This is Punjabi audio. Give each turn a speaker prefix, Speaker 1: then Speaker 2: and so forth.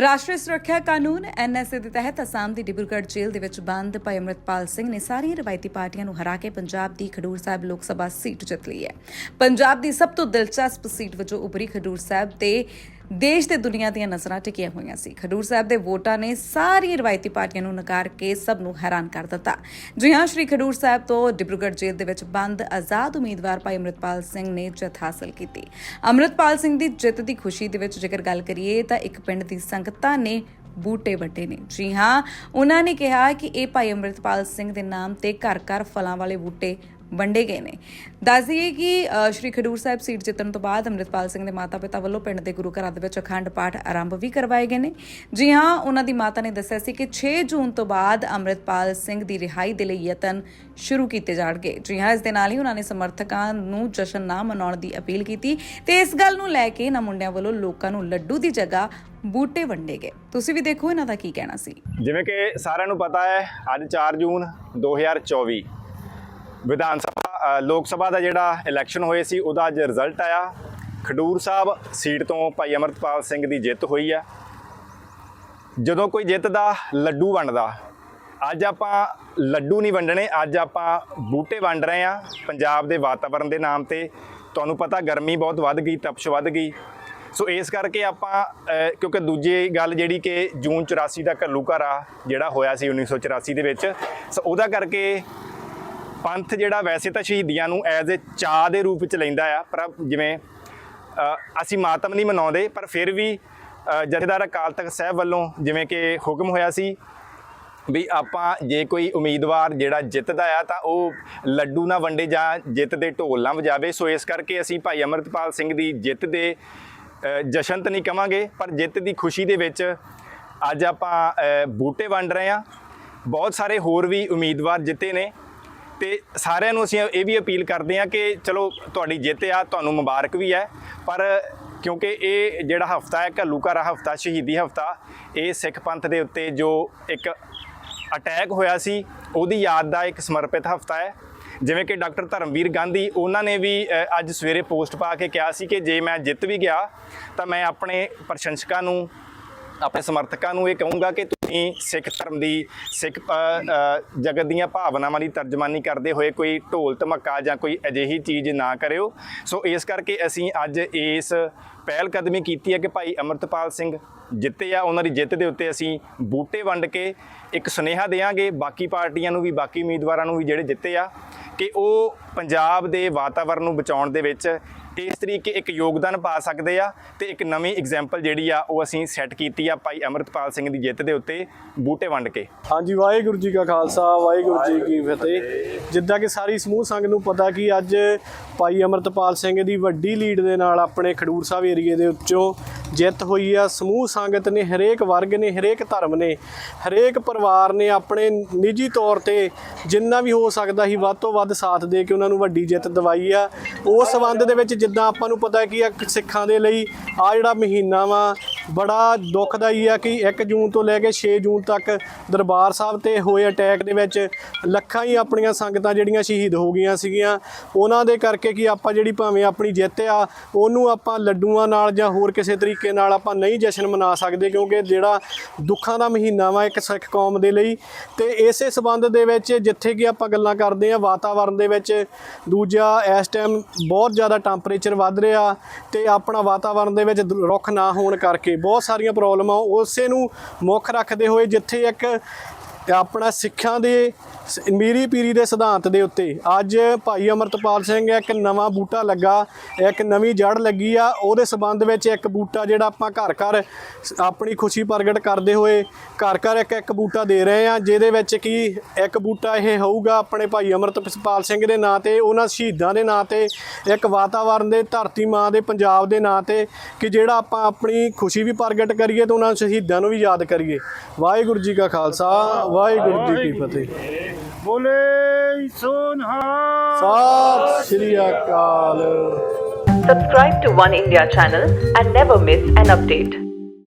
Speaker 1: ਰਾਸ਼ਟਰੀ ਸੁਰੱਖਿਆ ਕਾਨੂੰਨ ਐਨਐਸਏ ਦੇ ਤਹਿਤ ਅਸਾਮ ਦੀ ਡਿਬਰੂਗੜ੍ਹ ਜੇਲ੍ਹ ਦੇ ਵਿੱਚ ਬੰਦ ਭਾਈ ਅੰਮ੍ਰਿਤਪਾਲ ਸਿੰਘ ਨੇ ਸਾਰੀਆਂ ਰਵਾਇਤੀ ਪਾਰਟੀਆਂ ਨੂੰ ਹਰਾ ਕੇ ਪੰਜਾਬ ਦੀ ਖਡੂਰ ਸਾਹਿਬ ਲੋਕ ਸਭਾ ਸੀਟ ਜਿੱਤ ਲਈ ਹੈ। ਪੰਜਾਬ ਦੀ ਸਭ ਤੋਂ ਦਿਲਚਸਪ ਸੀਟ ਵਜੋਂ ਉਭਰੀ ਖਡੂਰ ਸਾਹਿਬ ਤੇ ਦੇਸ਼ ਤੇ ਦੁਨੀਆ ਦੀਆਂ ਨਜ਼ਰਾਂ ਟਿਕੀਆਂ ਹੋਈਆਂ ਸੀ। ਖਡੂਰ ਸਾਹਿਬ ਦੇ ਵੋਟਾਂ ਨੇ ਸਾਰੀ ਰਵਾਇਤੀ ਪਾਰਟੀਆਂ ਨੂੰ ਨਕਾਰ ਕੇ ਸਭ ਨੂੰ ਹੈਰਾਨ ਕਰ ਦਿੱਤਾ। ਜੀ ਹਾਂ, ਸ਼੍ਰੀ ਖਡੂਰ ਸਾਹਿਬ ਤੋਂ ਡਿਬਰੂਗੜ੍ਹ ਜੇਲ੍ਹ ਦੇ ਵਿੱਚ ਬੰਦ ਆਜ਼ਾਦ ਉਮੀਦਵਾਰ ਭਾਈ ਅੰਮ੍ਰਿਤਪਾਲ ਸਿੰਘ ਨੇ ਜਿੱਤ ਹਾਸਲ ਕੀਤੀ। ਅੰਮ੍ਰਿਤਪਾਲ ਸਿੰਘ ਦੀ ਜਿੱਤ ਦੀ ਖੁਸ਼ੀ ਦੇ ਵਿੱਚ ਜੇਕਰ ਗੱਲ ਕਰੀਏ ਤਾਂ ਇੱਕ ਪਿੰਡ ਦੀ ਸੰਗਤਾਂ ਨੇ ਬੂਟੇ ਵੱਡੇ ਨੇ। ਜੀ ਹਾਂ, ਉਹਨਾਂ ਨੇ ਕਿਹਾ ਕਿ ਇਹ ਭਾਈ ਅੰਮ੍ਰਿਤਪਾਲ ਸਿੰਘ ਦੇ ਨਾਮ ਤੇ ਘਰ ਘਰ ਫਲਾਂ ਵਾਲੇ ਬੂਟੇ ਵੰਡੇ ਗਏ ਨੇ। ਦੱਸ ਦਈਏ ਕਿ ਸ਼੍ਰੀ ਖਡੂਰ ਸਾਹਿਬ ਸੀਟ ਜਿੱਤਣ ਤੋਂ ਬਾਅਦ ਅੰਮ੍ਰਿਤਪਾਲ ਸਿੰਘ ਦੇ ਮਾਤਾ-ਪਿਤਾ ਵੱਲੋਂ ਪਿੰਡ ਦੇ ਗੁਰੂ ਘਰਾਂ ਦੇ ਵਿੱਚ ਅਖੰਡ ਪਾਠ ਆਰੰਭ ਵੀ ਕਰਵਾਏ ਗਏ ਨੇ। ਜੀ ਹਾਂ, ਉਹਨਾਂ ਦੀ ਮਾਤਾ ਨੇ ਦੱਸਿਆ ਸੀ ਕਿ 6 ਜੂਨ ਤੋਂ ਬਾਅਦ ਅੰਮ੍ਰਿਤਪਾਲ ਸਿੰਘ ਦੀ ਰਿਹਾਈ ਦੇ ਲਈ ਯਤਨ ਸ਼ੁਰੂ ਕੀਤੇ ਜਾਣਗੇ। ਜੀ ਹਾਂ, ਇਸ ਦੇ ਨਾਲ ਹੀ ਉਹਨਾਂ ਨੇ ਸਮਰਥਕਾਂ ਨੂੰ ਜਸ਼ਨ ਨਾ ਮਨਾਉਣ ਦੀ ਅਪੀਲ ਕੀਤੀ ਤੇ ਇਸ ਗੱਲ ਨੂੰ ਲੈ ਕੇ ਇਹਨਾਂ ਮੁੰਡਿਆਂ ਵੱਲੋਂ ਲੋਕਾਂ ਨੂੰ ਲੱਡੂ ਦੀ ਜਗ੍ਹਾ ਬੂਟੇ ਵੰਡੇ ਗਏ। ਤੁਸੀਂ ਵੀ ਦੇਖੋ ਇਹਨਾਂ ਦਾ ਕੀ ਕਹਿਣਾ ਸੀ।
Speaker 2: ਜਿਵੇਂ ਕਿ ਸਾਰਿਆਂ ਨੂੰ ਪਤਾ ਹੈ, ਅੱਜ 4 ਜੂਨ 2024 ਵਿਧਾਨ ਸਭਾ ਲੋਕ ਸਭਾ ਦਾ ਜਿਹੜਾ ਇਲੈਕਸ਼ਨ ਹੋਏ ਸੀ, ਉਹਦਾ ਅੱਜ ਰਿਜ਼ਲਟ ਆਇਆ। ਖਡੂਰ ਸਾਹਿਬ ਸੀਟ ਤੋਂ ਭਾਈ ਅਮਰਤਪਾਲ ਸਿੰਘ ਦੀ ਜਿੱਤ ਹੋਈ ਆ। ਜਦੋਂ ਕੋਈ ਜਿੱਤਦਾ ਲੱਡੂ ਵੰਡਦਾ, ਅੱਜ ਆਪਾਂ ਲੱਡੂ ਨਹੀਂ ਵੰਡਣੇ, ਅੱਜ ਆਪਾਂ ਬੂਟੇ ਵੰਡ ਰਹੇ ਆ ਪੰਜਾਬ ਦੇ ਵਾਤਾਵਰਣ ਦੇ ਨਾਮ ਤੇ। ਤੁਹਾਨੂੰ ਪਤਾ ਗਰਮੀ ਬਹੁਤ ਵੱਧ ਗਈ, ਤਪਸ਼ ਵੱਧ ਗਈ। ਸੋ ਇਸ ਕਰਕੇ ਆਪਾਂ ਕਿਉਂਕਿ ਦੂਜੀ ਗੱਲ ਜਿਹੜੀ ਕਿ ਜੂਨ 84 ਦਾ ਘੱਲੂ ਘੱਲੂਘਾਰਾ ਜਿਹੜਾ ਹੋਇਆ ਸੀ 1984 ਦੇ ਵਿੱਚ, ਸੋ ਉਹਦਾ ਕਰਕੇ ਪੰਥ ਜਿਹੜਾ ਵੈਸੇ ਤਾਂ ਸ਼ਹੀਦੀਆਂ ਨੂੰ ਐਜ਼ ਅ ਚਾਹ ਦੇ ਰੂਪ ਵਿੱਚ ਲੈਂਦਾ ਆ, ਪਰ ਜਿਵੇਂ ਅਸੀਂ ਮਾਤਮ ਨਹੀਂ ਮਨਾਉਂਦੇ, ਪਰ ਫਿਰ ਵੀ ਜਥੇਦਾਰ ਅਕਾਲ ਤਖਤ ਸਾਹਿਬ ਵੱਲੋਂ ਜਿਵੇਂ ਕਿ ਹੁਕਮ ਹੋਇਆ ਸੀ ਵੀ ਆਪਾਂ ਜੇ ਕੋਈ ਉਮੀਦਵਾਰ ਜਿਹੜਾ ਜਿੱਤਦਾ ਆ ਤਾਂ ਉਹ ਲੱਡੂ ਨਾ ਵੰਡੇ ਜਾਂ ਜਿੱਤ ਦੇ ਢੋਲ ਨਾ ਵਜਾਵੇ। ਸੋ ਇਸ ਕਰਕੇ ਅਸੀਂ ਭਾਈ ਅਮਰਤਪਾਲ ਸਿੰਘ ਦੀ ਜਿੱਤ ਦੇ ਜਸ਼ਨ ਤਾਂ ਨਹੀਂ ਕਵਾਂਗੇ, ਪਰ ਜਿੱਤ ਦੀ ਖੁਸ਼ੀ ਦੇ ਵਿੱਚ ਅੱਜ ਆਪਾਂ ਬੂਟੇ ਵੰਡ ਰਹੇ ਹਾਂ। ਬਹੁਤ ਸਾਰੇ ਹੋਰ ਵੀ ਉਮੀਦਵਾਰ ਜਿੱਤੇ ਨੇ। ਤੇ ਸਾਰਿਆਂ ਨੂੰ ਅਸੀਂ ਇਹ ਵੀ ਅਪੀਲ ਕਰਦੇ ਹਾਂ ਕਿ ਚਲੋ ਤੁਹਾਡੀ ਜਿੱਤ ਆ, ਤੁਹਾਨੂੰ ਮੁਬਾਰਕ ਵੀ ਹੈ, ਪਰ ਕਿਉਂਕਿ ਇਹ ਜਿਹੜਾ ਹਫਤਾ ਹੈ ਘੱਲੂਘਾਰਾ ਹਫਤਾ, ਸ਼ਹੀਦੀ ਹਫਤਾ, ਇਹ ਸਿੱਖ ਪੰਥ ਦੇ ਉੱਤੇ ਜੋ ਇੱਕ ਅਟੈਕ ਹੋਇਆ ਸੀ, ਉਹਦੀ ਯਾਦ ਦਾ ਇੱਕ ਸਮਰਪਿਤ ਹਫਤਾ ਹੈ। ਜਿਵੇਂ ਕਿ ਡਾਕਟਰ ਧਰਮਵੀਰ ਗਾਂਧੀ, ਉਹਨਾਂ ਨੇ ਵੀ ਅੱਜ ਸਵੇਰੇ ਪੋਸਟ ਪਾ ਕੇ ਕਿਹਾ ਸੀ ਕਿ ਜੇ ਮੈਂ ਜਿੱਤ ਵੀ ਗਿਆ, ਤਾਂ ਮੈਂ ਆਪਣੇ ਪ੍ਰਸ਼ੰਸਕਾਂ ਨੂੰ ਆਪਣੇ ਸਮਰਥਕਾਂ ਨੂੰ ਇਹ ਕਹੂੰਗਾ ਕਿ ਤੁਸੀਂ ਸਿੱਖ ਧਰਮ ਦੀ, ਸਿੱਖ ਜਗਤ ਦੀਆਂ ਭਾਵਨਾਵਾਂ ਦੀ ਤਰਜਮਾਨੀ ਕਰਦੇ ਹੋਏ ਕੋਈ ਢੋਲ ਧਮਕਾ ਜਾਂ ਕੋਈ ਅਜਿਹੀ ਚੀਜ਼ ਨਾ ਕਰਿਓ। ਸੋ ਇਸ ਕਰਕੇ ਅਸੀਂ ਅੱਜ ਇਸ ਪਹਿਲ ਕਦਮੀ ਕੀਤੀ ਹੈ ਕਿ ਭਾਈ ਅਮਰਤਪਾਲ ਸਿੰਘ ਜਿੱਤੇ ਆ, ਉਹਨਾਂ ਦੀ ਜਿੱਤ ਦੇ ਉੱਤੇ ਅਸੀਂ ਬੂਟੇ ਵੰਡ ਕੇ ਇੱਕ ਸੁਨੇਹਾ ਦੇਵਾਂਗੇ। ਬਾਕੀ ਪਾਰਟੀਆਂ ਨੂੰ ਵੀ, ਬਾਕੀ ਉਮੀਦਵਾਰਾਂ ਨੂੰ ਵੀ ਜਿਹੜੇ ਜਿੱਤੇ ਆ, ਕਿ ਉਹ ਪੰਜਾਬ ਦੇ ਵਾਤਾਵਰਣ ਨੂੰ ਬਚਾਉਣ ਦੇ ਵਿੱਚ ਇਸ ਤਰੀਕੇ ਇੱਕ ਯੋਗਦਾਨ ਪਾ ਸਕਦੇ ਆ ਤੇ ਇੱਕ ਨਵੀਂ ਐਗਜ਼ਾਮਪਲ ਜਿਹੜੀ ਆ ਉਹ ਅਸੀਂ ਸੈੱਟ ਕੀਤੀ ਆ ਭਾਈ ਅਮਰਤਪਾਲ ਸਿੰਘ ਦੀ ਜਿੱਤ ਦੇ ਉੱਤੇ ਬੂਟੇ ਵੰਡ ਕੇ।
Speaker 3: ਹਾਂਜੀ, ਵਾਹਿਗੁਰੂ ਜੀ ਕਾ ਖਾਲਸਾ, ਵਾਹਿਗੁਰੂ ਜੀ ਕੀ ਫਤਿਹ। ਜਿੱਦਾਂ ਕਿ ਸਾਰੀ ਸਮੂਹ ਸੰਗ ਨੂੰ ਪਤਾ ਕਿ ਅੱਜ ਭਾਈ ਅਮਰਤਪਾਲ ਸਿੰਘ ਦੀ ਵੱਡੀ ਲੀਡ ਦੇ ਨਾਲ ਆਪਣੇ ਖਡੂਰ ਸਾਹਿਬ ਏਰੀਏ ਦੇ ਉੱਚੋਂ ਜਿੱਤ ਹੋਈ ਆ। ਸਮੂਹ ਸੰਗਤ ਨੇ, ਹਰੇਕ ਵਰਗ ਨੇ, ਹਰੇਕ ਧਰਮ ਨੇ, ਹਰੇਕ ਪਰਿਵਾਰ ਨੇ ਆਪਣੇ ਨਿੱਜੀ ਤੌਰ ਤੇ ਜਿੰਨਾ ਵੀ ਹੋ ਸਕਦਾ ਸੀ, ਵੱਧ ਤੋਂ ਵੱਧ ਸਾਥ ਦੇ ਕੇ ਉਹਨਾਂ ਨੂੰ ਵੱਡੀ ਜਿੱਤ ਦਿਵਾਈ ਆ। ਉਸ ਸੰਬੰਧ ਦੇ ਵਿੱਚ ਜਿੱਦਾਂ ਆਪਾਂ ਨੂੰ ਪਤਾ ਹੈ ਕਿ ਆ ਸਿੱਖਾਂ ਦੇ ਲਈ ਆ ਜਿਹੜਾ ਮਹੀਨਾ ਵਾ ਬੜਾ ਦੁਖਦਾਈ ਆ ਕਿ 1 ਜੂਨ ਤੋਂ ਲੈ ਕੇ 6 ਜੂਨ ਤੱਕ ਦਰਬਾਰ ਸਾਹਿਬ ਤੇ ਹੋਏ ਅਟੈਕ ਦੇ ਵਿੱਚ ਲੱਖਾਂ ਹੀ ਆਪਣੀਆਂ ਸੰਗਤਾਂ ਜਿਹੜੀਆਂ ਸ਼ਹੀਦ ਹੋ ਗਈਆਂ ਸੀਗੀਆਂ। ਉਹਨਾਂ ਦੇ ਕਰਕੇ ਕਿ ਆਪਾਂ ਜਿਹੜੀ ਭਾਵੇਂ ਆਪਣੀ ਜਿੱਤ ਆ, ਉਹਨੂੰ ਆਪਾਂ ਲੱਡੂਆਂ ਨਾਲ ਜਾਂ ਹੋਰ ਕਿਸੇ ਤਰੀਕੇ ਨਾਲ ਆਪਾਂ ਨਹੀਂ ਜਸ਼ਨ ਮਨਾ ਸਕਦੇ ਕਿਉਂਕਿ ਜਿਹੜਾ ਦੁੱਖਾਂ ਦਾ ਮਹੀਨਾ ਵਾ ਇੱਕ ਸਿੱਖ ਕੌਮ ਦੇ ਲਈ। ਤੇ ਇਸੇ ਸਬੰਧ ਦੇ ਵਿੱਚ ਜਿੱਥੇ ਕਿ ਆਪਾਂ ਗੱਲਾਂ ਕਰਦੇ ਆ ਵਾਤਾਵਰਣ ਦੇ ਵਿੱਚ ਦੂਜਾ ਇਸ ਟਾਈਮ ਬਹੁਤ ਜ਼ਿਆਦਾ ਟੈਂਪਰੇਚਰ ਵੱਧ ਰਿਹਾ ਤੇ ਆਪਣਾ ਵਾਤਾਵਰਣ ਦੇ ਵਿੱਚ ਦ- ਰੁੱਖ ਨਾ ਹੋਣ ਕਰਕੇ ਬਹੁਤ ਸਾਰੀਆਂ ਪ੍ਰੋਬਲਮਾਂ ਉਸੇ ਨੂੰ ਮੁੱਖ ਰੱਖਦੇ ਹੋਏ ਜਿੱਥੇ ਇੱਕ ਆਪਣਾ ਸਿੱਖਾਂ ਦੇ ਸ- ਮੀਰੀ ਪੀਰੀ ਦੇ ਸਿਧਾਂਤ ਦੇ ਉੱਤੇ ਅੱਜ ਭਾਈ ਅਮਰਤਪਾਲ ਸਿੰਘ ਇੱਕ ਨਵਾਂ ਬੂਟਾ ਲੱਗਾ, ਇੱਕ ਨਵੀਂ ਜੜ ਲੱਗੀ ਆ, ਉਹਦੇ ਸਬੰਧ ਵਿੱਚ ਇੱਕ ਬੂਟਾ ਜਿਹੜਾ ਆਪਾਂ ਘਰ ਘਰ ਆਪਣੀ ਖੁਸ਼ੀ ਪ੍ਰਗਟ ਕਰਦੇ ਹੋਏ ਘਰ ਘਰ ਇੱਕ ਇੱਕ ਬੂਟਾ ਦੇ ਰਹੇ ਆ, ਜਿਹਦੇ ਵਿੱਚ ਕੀ ਇੱਕ ਬੂਟਾ ਇਹ ਹੋਊਗਾ ਆਪਣੇ ਭਾਈ ਅਮਰਤਪਾਲ ਸਿੰਘ ਦੇ ਨਾਂ ਤੇ, ਉਹਨਾਂ ਸ਼ਹੀਦਾਂ ਦੇ ਨਾਂ ਤੇ, ਇੱਕ ਵਾਤਾਵਰਣ ਦੇ ਧਰਤੀ ਮਾਂ ਦੇ ਪੰਜਾਬ ਦੇ ਨਾਂ ਤੇ, ਕਿ ਜਿਹੜਾ ਆਪਾਂ ਆਪਣੀ ਖੁਸ਼ੀ ਵੀ ਪ੍ਰਗਟ ਕਰੀਏ ਤੇ ਉਹਨਾਂ ਸ਼ਹੀਦਾਂ ਨੂੰ ਵੀ ਯਾਦ ਕਰੀਏ। ਵਾਹਿਗੁਰੂ ਜੀ ਕਾ ਖਾਲਸਾ ਵਾਹਿਗੁਰੂ ਜੀ ਕੀ ਫਤਿਹ
Speaker 4: ਬੋਲੇ ਸੋਨਹਾ
Speaker 3: ਸਤਿ ਸ਼੍ਰੀ ਅਕਾਲ
Speaker 5: Subscribe to One India channel and never miss an update.